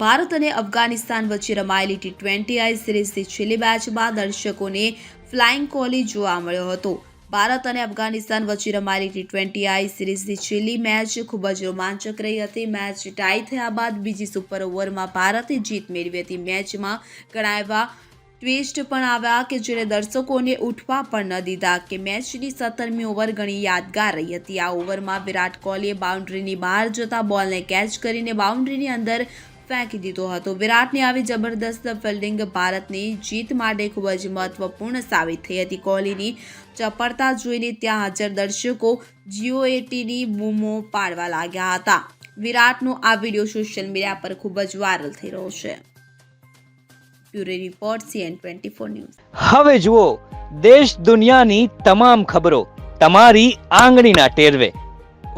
ભારત અને અફઘાનિસ્તાન વચ્ચે રમાયેલી ટી ટ્વેન્ટી આઈ સિરીઝની છેલ્લી મેચમાં દર્શકોને ફ્લાઇંગ કોહલી જોવા મળ્યો હતો. ભારત અને અફઘાનિસ્તાન વચ્ચે રમાયેલી ટી ટ્વેન્ટી આઈ સિરીઝની છેલ્લી મેચ ખૂબ જ રોમાંચક રહી હતી. મેચ ટાઈ થયા બાદ બીજી સુપર ઓવરમાં ભારતે જીત મેળવી હતી. મેચમાં ઘણા એવા ટ્વિસ્ટ પણ આવ્યા કે જેને દર્શકોને ઉઠવા પણ ન દીધા કે મેચની સત્તરમી ઓવર ઘણી યાદગાર રહી હતી. આ ઓવરમાં વિરાટ કોહલીએ બાઉન્ડ્રીની બહાર જતા બોલને કેચ કરીને બાઉન્ડ્રીની અંદર ફેંકી દીધો હતો. વિરાટની આવી જબરદસ્ત ફિલ્ડિંગ ભારતની જીત માટે ખૂબ જ મહત્વપૂર્ણ સાબિત થઈ હતી. કોહલીની ચપળતા જોઈને ત્યાં હાજર દર્શકો જીઓ એટીની બૂમો પાડવા લાગ્યા હતા. વિરાટનો આ વીડિયો સોશિયલ મીડિયા પર ખૂબ જ વાયરલ થઈ રહ્યો છે. Bureau report CN twenty four news. હવે જુઓ, દેશ દુનિયાની તમામ ખબરો તમારી આંગળીના ટેરવે.